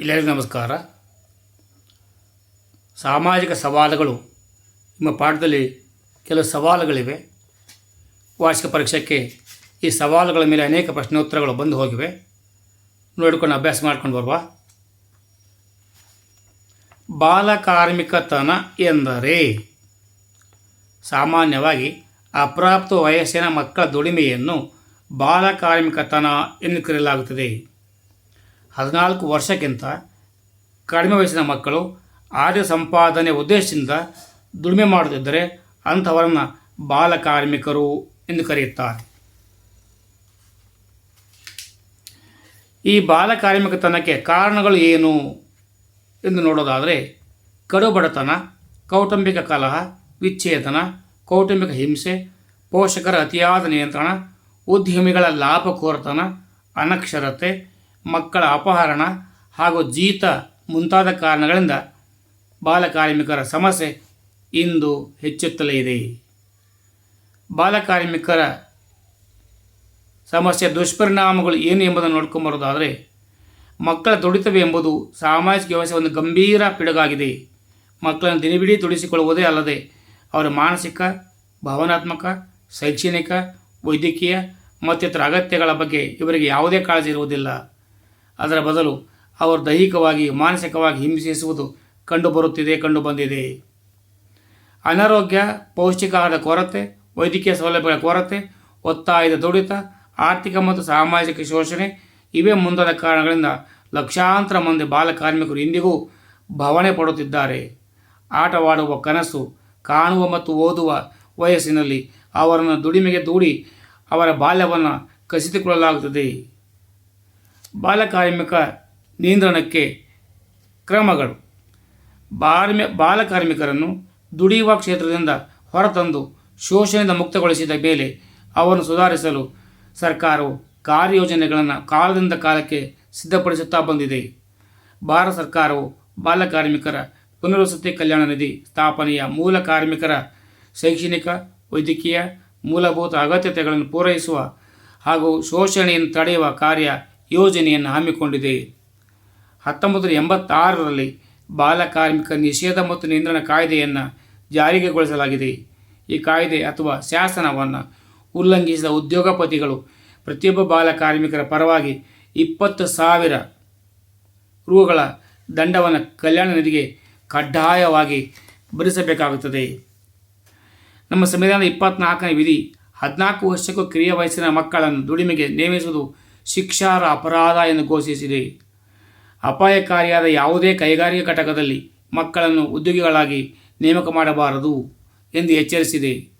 ಎಲ್ಲರಿಗೂ ನಮಸ್ಕಾರ. ಸಾಮಾಜಿಕ ಸವಾಲುಗಳು, ನಿಮ್ಮ ಪಾಠದಲ್ಲಿ ಕೆಲವು ಸವಾಲುಗಳಿವೆ. ವಾರ್ಷಿಕ ಪರೀಕ್ಷೆಗೆ ಈ ಸವಾಲುಗಳ ಮೇಲೆ ಅನೇಕ ಪ್ರಶ್ನೋತ್ತರಗಳು ಬಂದು ಹೋಗಿವೆ. ನೋಡಿಕೊಂಡು ಅಭ್ಯಾಸ ಮಾಡ್ಕೊಂಡು ಬರುವ. ಬಾಲಕಾರ್ಮಿಕತನ ಎಂದರೆ, ಸಾಮಾನ್ಯವಾಗಿ ಅಪ್ರಾಪ್ತ ವಯಸ್ಸಿನ ಮಕ್ಕಳ ದುಡಿಮೆಯನ್ನು ಬಾಲಕಾರ್ಮಿಕತನ ಎಂದು ಕರೆಯಲಾಗುತ್ತದೆ. ಹದಿನಾಲ್ಕು ವರ್ಷಕ್ಕಿಂತ ಕಡಿಮೆ ವಯಸ್ಸಿನ ಮಕ್ಕಳು ಆದ್ಯ ಸಂಪಾದನೆ ಉದ್ದೇಶದಿಂದ ದುಡಿಮೆ ಮಾಡುತ್ತಿದ್ದರೆ ಅಂಥವರನ್ನು ಬಾಲಕಾರ್ಮಿಕರು ಎಂದು ಕರೆಯುತ್ತಾರೆ. ಈ ಬಾಲಕಾರ್ಮಿಕತನಕ್ಕೆ ಕಾರಣಗಳು ಏನು ಎಂದು ನೋಡೋದಾದರೆ ಕಡುಬಡತನ, ಕೌಟುಂಬಿಕ ಕಲಹ, ವಿಚ್ಛೇದನ, ಕೌಟುಂಬಿಕ ಹಿಂಸೆ, ಪೋಷಕರ ಅತಿಯಾದ ನಿಯಂತ್ರಣ, ಉದ್ಯಮಿಗಳ ಲಾಭಕೋರತನ, ಅನಕ್ಷರತೆ ಮಕ್ಕಳ ಅಪಹರಣ ಹಾಗೂ ಜೀತ ಮುಂತಾದ ಕಾರಣಗಳಿಂದ ಬಾಲಕಾರ್ಮಿಕರ ಸಮಸ್ಯೆ ಇಂದು ಹೆಚ್ಚುತ್ತಲೇ ಇದೆ. ಬಾಲಕಾರ್ಮಿಕರ ಸಮಸ್ಯೆ ದುಷ್ಪರಿಣಾಮಗಳು ಏನು ಎಂಬುದನ್ನು ನೋಡ್ಕೊಂಬರೋದಾದರೆ ಮಕ್ಕಳ ದುಡಿತವೆ ಎಂಬುದು ಸಾಮಾಜಿಕ ವ್ಯವಸ್ಥೆ ಒಂದು ಗಂಭೀರ ಪಿಡುಗಾಗಿದೆ. ಮಕ್ಕಳನ್ನು ದಿನವಿಡೀ ತುಡಿಸಿಕೊಳ್ಳುವುದೇ ಅಲ್ಲದೆ, ಅವರ ಮಾನಸಿಕ, ಭಾವನಾತ್ಮಕ, ಶೈಕ್ಷಣಿಕ, ವೈದ್ಯಕೀಯ ಮತ್ತಿತರ ಅಗತ್ಯಗಳ ಬಗ್ಗೆ ಇವರಿಗೆ ಯಾವುದೇ ಕಾಳಜಿ ಇರುವುದಿಲ್ಲ. ಅದರ ಬದಲು ಅವರು ದೈಹಿಕವಾಗಿ, ಮಾನಸಿಕವಾಗಿ ಹಿಂಸಿಸುವುದು ಕಂಡುಬರುತ್ತಿದೆ, ಕಂಡುಬಂದಿದೆ. ಅನಾರೋಗ್ಯ, ಪೌಷ್ಟಿಕಾಹಾರದ ಕೊರತೆ, ವೈದ್ಯಕೀಯ ಸೌಲಭ್ಯಗಳ ಕೊರತೆ, ಒತ್ತಾಯದ ದುಡಿತ, ಆರ್ಥಿಕ ಮತ್ತು ಸಾಮಾಜಿಕ ಶೋಷಣೆ, ಇವೇ ಮುಂದಾದ ಕಾರಣಗಳಿಂದ ಲಕ್ಷಾಂತರ ಮಂದಿ ಬಾಲಕಾರ್ಮಿಕರು ಇಂದಿಗೂ ಭಾವನೆ ಪಡುತ್ತಿದ್ದಾರೆ. ಆಟವಾಡುವ ಕನಸು, ಕಾಣುವ ಮತ್ತು ಓದುವ ವಯಸ್ಸಿನಲ್ಲಿ ಅವರನ್ನು ದುಡಿಮೆಗೆ ದೂಡಿ ಅವರ ಬಾಲ್ಯವನ್ನು ಕಸಿದುಕೊಳ್ಳಲಾಗುತ್ತದೆ. ಬಾಲಕಾರ್ಮಿಕ ನಿಯಂತ್ರಣಕ್ಕೆ ಕ್ರಮಗಳು. ಬಾರ್ಮಿ ಬಾಲಕಾರ್ಮಿಕರನ್ನು ದುಡಿಯುವ ಕ್ಷೇತ್ರದಿಂದ ಹೊರತಂದು ಶೋಷಣೆಯಿಂದ ಮುಕ್ತಗೊಳಿಸಿದ ಮೇಲೆ ಅವರನ್ನು ಸುಧಾರಿಸಲು ಸರ್ಕಾರವು ಕಾರ್ಯಯೋಜನೆಗಳನ್ನು ಕಾಲದಿಂದ ಕಾಲಕ್ಕೆ ಸಿದ್ಧಪಡಿಸುತ್ತಾ ಬಂದಿದೆ. ಭಾರತ ಸರ್ಕಾರವು ಬಾಲಕಾರ್ಮಿಕರ ಪುನರ್ವಸತಿ ಕಲ್ಯಾಣ ನಿಧಿ ಸ್ಥಾಪನೆಯ ಮೂಲ ಕಾರ್ಮಿಕರ ಶೈಕ್ಷಣಿಕ, ವೈದ್ಯಕೀಯ ಮೂಲಭೂತ ಅಗತ್ಯತೆಗಳನ್ನು ಪೂರೈಸುವ ಹಾಗೂ ಶೋಷಣೆಯನ್ನು ತಡೆಯುವ ಕಾರ್ಯ ಯೋಜನೆಯನ್ನು ಹಮ್ಮಿಕೊಂಡಿದೆ. ಹತ್ತೊಂಬತ್ತು ಎಂಬತ್ತಾರರಲ್ಲಿ ಬಾಲಕಾರ್ಮಿಕ ನಿಷೇಧ ಮತ್ತು ನಿಯಂತ್ರಣ ಕಾಯ್ದೆಯನ್ನು ಜಾರಿಗೆಗೊಳಿಸಲಾಗಿದೆ ಈ ಕಾಯ್ದೆ ಅಥವಾ ಶಾಸನವನ್ನು ಉಲ್ಲಂಘಿಸಿದ ಉದ್ಯೋಗಪತಿಗಳು ಪ್ರತಿಯೊಬ್ಬ ಬಾಲಕಾರ್ಮಿಕರ ಪರವಾಗಿ ಇಪ್ಪತ್ತು ಸಾವಿರ ರುಗಳ ದಂಡವನ್ನು ಕಲ್ಯಾಣ ನಿಧಿಗೆ ಕಡ್ಡಾಯವಾಗಿ ಭರಿಸಬೇಕಾಗುತ್ತದೆ. ನಮ್ಮ ಸಂವಿಧಾನದ ಇಪ್ಪತ್ನಾಲ್ಕನೇ ವಿಧಿ ಹದಿನಾಲ್ಕು ವರ್ಷಕ್ಕೂ ಕಿರಿಯ ವಯಸ್ಸಿನ ಮಕ್ಕಳನ್ನು ದುಡಿಮೆಗೆ ನೇಮಿಸುವುದು ಶಿಕ್ಷಾರ್ಹ ಅಪರಾಧ ಎಂದು ಘೋಷಿಸಿದೆ. ಅಪಾಯಕಾರಿಯಾದ ಯಾವುದೇ ಕೈಗಾರಿಕಾ ಘಟಕದಲ್ಲಿ ಮಕ್ಕಳನ್ನು ಉದ್ಯೋಗಿಗಳಾಗಿ ನೇಮಕ ಮಾಡಬಾರದು ಎಂದು ಎಚ್ಚರಿಸಿದೆ.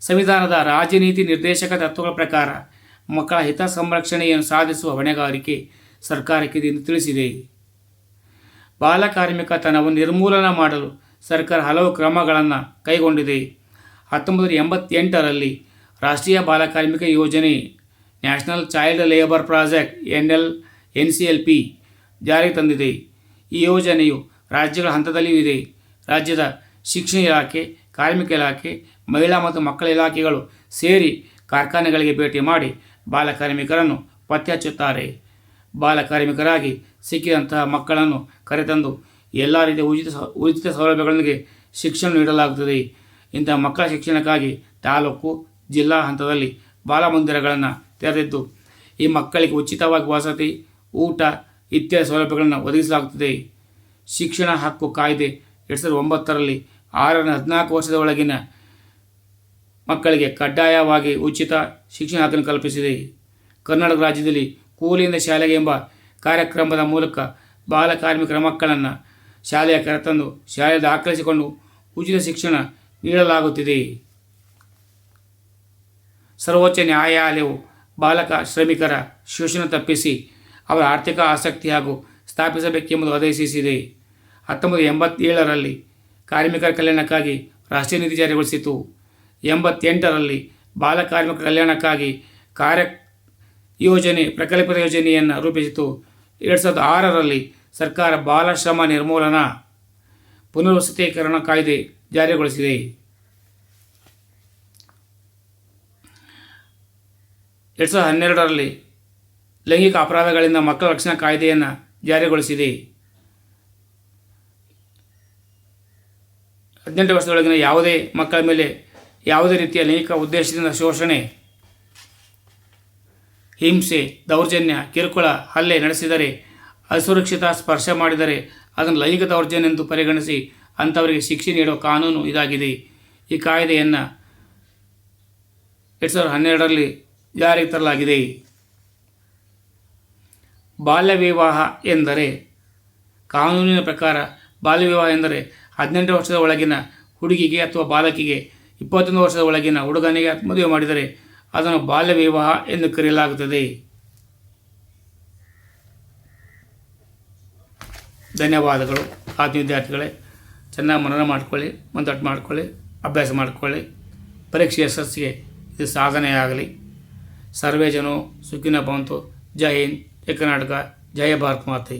ಸಂವಿಧಾನದ ರಾಜನೀತಿ ನಿರ್ದೇಶಕ ತತ್ವಗಳ ಪ್ರಕಾರ ಮಕ್ಕಳ ಹಿತ ಸಂರಕ್ಷಣೆಯನ್ನು ಸಾಧಿಸುವ ಹೊಣೆಗಾರಿಕೆ ಸರ್ಕಾರಕ್ಕೆ ಎಂದು ತಿಳಿಸಿದೆ. ಬಾಲಕಾರ್ಮಿಕತನವನ್ನು ನಿರ್ಮೂಲನ ಮಾಡಲು ಸರ್ಕಾರ ಹಲವು ಕ್ರಮಗಳನ್ನು ಕೈಗೊಂಡಿದೆ. ಹತ್ತೊಂಬತ್ತು ಎಂಬತ್ತೆಂಟರಲ್ಲಿ ರಾಷ್ಟ್ರೀಯ ಬಾಲಕಾರ್ಮಿಕ ಯೋಜನೆ national child labour project N L N C L P ಜಾರಿಗೆ ತಂದಿದೆ. ಈ ಯೋಜನೆಯು ರಾಜ್ಯಗಳ ಹಂತದಲ್ಲಿಯೂ ಇದೆ. ರಾಜ್ಯದ ಶಿಕ್ಷಣ ಇಲಾಖೆ, ಕಾರ್ಮಿಕ ಇಲಾಖೆ, ಮಹಿಳಾ ಮತ್ತು ಮಕ್ಕಳ ಇಲಾಖೆಗಳು ಸೇರಿ ಕಾರ್ಖಾನೆಗಳಿಗೆ ಭೇಟಿ ಮಾಡಿ ಬಾಲಕಾರ್ಮಿಕರನ್ನು ಪತ್ತೆ ಹಚ್ಚುತ್ತಾರೆ ಬಾಲಕಾರ್ಮಿಕರಾಗಿ ಸಿಕ್ಕಿದಂತಹ ಮಕ್ಕಳನ್ನು ಕರೆತಂದು ಎಲ್ಲ ರೀತಿಯ ಉಚಿತ ಉಚಿತ ಸೌಲಭ್ಯಗಳೊಂದಿಗೆ ಶಿಕ್ಷಣ ನೀಡಲಾಗುತ್ತದೆ. ಇಂತಹ ಮಕ್ಕಳ ಶಿಕ್ಷಣಕ್ಕಾಗಿ ತಾಲೂಕು, ಜಿಲ್ಲಾ ಹಂತದಲ್ಲಿ ಬಾಲಮಂದಿರಗಳನ್ನು ತೆರೆದಿದ್ದು ಈ ಮಕ್ಕಳಿಗೆ ಉಚಿತವಾಗಿ ವಸತಿ, ಊಟ ಇತ್ಯಾದಿ ಸೌಲಭ್ಯಗಳನ್ನು ಒದಗಿಸಲಾಗುತ್ತದೆ. ಶಿಕ್ಷಣ ಹಕ್ಕು ಕಾಯ್ದೆ ಎರಡು ಸಾವಿರದ ಒಂಬತ್ತರಲ್ಲಿ ಆರರಿಂದ ಹದಿನಾಲ್ಕು ವರ್ಷದ ಒಳಗಿನ ಮಕ್ಕಳಿಗೆ ಕಡ್ಡಾಯವಾಗಿ ಉಚಿತ ಶಿಕ್ಷಣ ಹಕ್ಕನ್ನು ಕಲ್ಪಿಸಿದೆ. ಕರ್ನಾಟಕ ರಾಜ್ಯದಲ್ಲಿ ಕೂಲಿಯಿಂದ ಶಾಲೆಗೆ ಎಂಬ ಕಾರ್ಯಕ್ರಮದ ಮೂಲಕ ಬಾಲಕಾರ್ಮಿಕರ ಮಕ್ಕಳನ್ನು ಶಾಲೆಯ ಕರೆತಂದು ಶಾಲೆ ದಾಖಲಿಸಿಕೊಂಡು ಉಚಿತ ಶಿಕ್ಷಣ ನೀಡಲಾಗುತ್ತಿದೆ. ಸರ್ವೋಚ್ಚ ನ್ಯಾಯಾಲಯವು ಬಾಲಕ, ಶ್ರಮಿಕರ ಶೋಷಣೆ ತಪ್ಪಿಸಿ ಅವರ ಆರ್ಥಿಕ ಆಸಕ್ತಿ ಹಾಗೂ ಸ್ಥಾಪಿಸಬೇಕೆಂಬುದು ಆದೇಶಿಸಿದೆ ಹತ್ತೊಂಬತ್ತು ಎಂಬತ್ತೇಳರಲ್ಲಿ ಕಾರ್ಮಿಕರ ಕಲ್ಯಾಣಕ್ಕಾಗಿ ರಾಷ್ಟ್ರೀಯ ನೀತಿ ಜಾರಿಗೊಳಿಸಿತು. ಎಂಬತ್ತೆಂಟರಲ್ಲಿ ಬಾಲಕಾರ್ಮಿಕ ಕಲ್ಯಾಣಕ್ಕಾಗಿ ಕಾರ್ಯ ಯೋಜನೆ, ಪ್ರಕಲ್ಪದ ಯೋಜನೆಯನ್ನು ರೂಪಿಸಿತು. ಎರಡು ಸಾವಿರದ ಆರರಲ್ಲಿ ಸರ್ಕಾರ ಬಾಲಶ್ರಮ ನಿರ್ಮೂಲನಾ ಪುನರ್ವಸತೀಕರಣ ಕಾಯ್ದೆ ಜಾರಿಗೊಳಿಸಿದೆ. ಎರಡು ಸಾವಿರದ ಹನ್ನೆರಡರಲ್ಲಿ ಲೈಂಗಿಕ ಅಪರಾಧಗಳಿಂದ ಮಕ್ಕಳ ರಕ್ಷಣಾ ಕಾಯ್ದೆಯನ್ನು ಜಾರಿಗೊಳಿಸಿದೆ. ಹದಿನೆಂಟು ವರ್ಷದೊಳಗಿನ ಯಾವುದೇ ಮಕ್ಕಳ ಮೇಲೆ ಯಾವುದೇ ರೀತಿಯ ಲೈಂಗಿಕ ಉದ್ದೇಶದಿಂದ ಶೋಷಣೆ, ಹಿಂಸೆ, ದೌರ್ಜನ್ಯ, ಕಿರುಕುಳ, ಹಲ್ಲೆ ನಡೆಸಿದರೆ ಅಸುರಕ್ಷಿತ ಸ್ಪರ್ಶ ಮಾಡಿದರೆ ಅದನ್ನು ಲೈಂಗಿಕ ದೌರ್ಜನ್ಯ ಎಂದು ಪರಿಗಣಿಸಿ ಅಂಥವರಿಗೆ ಶಿಕ್ಷೆ ನೀಡುವ ಕಾನೂನು ಇದಾಗಿದೆ. ಈ ಕಾಯ್ದೆಯನ್ನು ಎರಡು ಸಾವಿರದ ಹನ್ನೆರಡರಲ್ಲಿ ಜಾರಿಗೆ ತರಲಾಗಿದೆ. ಬಾಲ್ಯ ವಿವಾಹ ಎಂದರೆ, ಕಾನೂನಿನ ಪ್ರಕಾರ ಬಾಲ್ಯ ವಿವಾಹ ಎಂದರೆ ಹದಿನೆಂಟು ವರ್ಷದ ಒಳಗಿನ ಹುಡುಗಿಗೆ ಅಥವಾ ಬಾಲಕಿಗೆ, ಇಪ್ಪತ್ತೊಂದು ವರ್ಷದ ಒಳಗಿನ ಹುಡುಗನಿಗೆ ಮದುವೆ ಮಾಡಿದರೆ ಅದನ್ನು ಬಾಲ್ಯ ವಿವಾಹ ಎಂದು ಕರೆಯಲಾಗುತ್ತದೆ. ಧನ್ಯವಾದಗಳು. ಆತ್ಮ ವಿದ್ಯಾರ್ಥಿಗಳೇ, ಚೆನ್ನಾಗಿ ಮನನ ಮಾಡ್ಕೊಳ್ಳಿ ಮಂದಟ್ಟು ಮಾಡ್ಕೊಳ್ಳಿ, ಅಭ್ಯಾಸ ಮಾಡಿಕೊಳ್ಳಿ. ಪರೀಕ್ಷೆ ಯಶಸ್ಸಿಗೆ ಇದು ಸಾಧನೆಯಾಗಲಿ. सर्वे जनों सुखी न भवन्तु। जय हिंद जय कर्नाटका जय भारत माता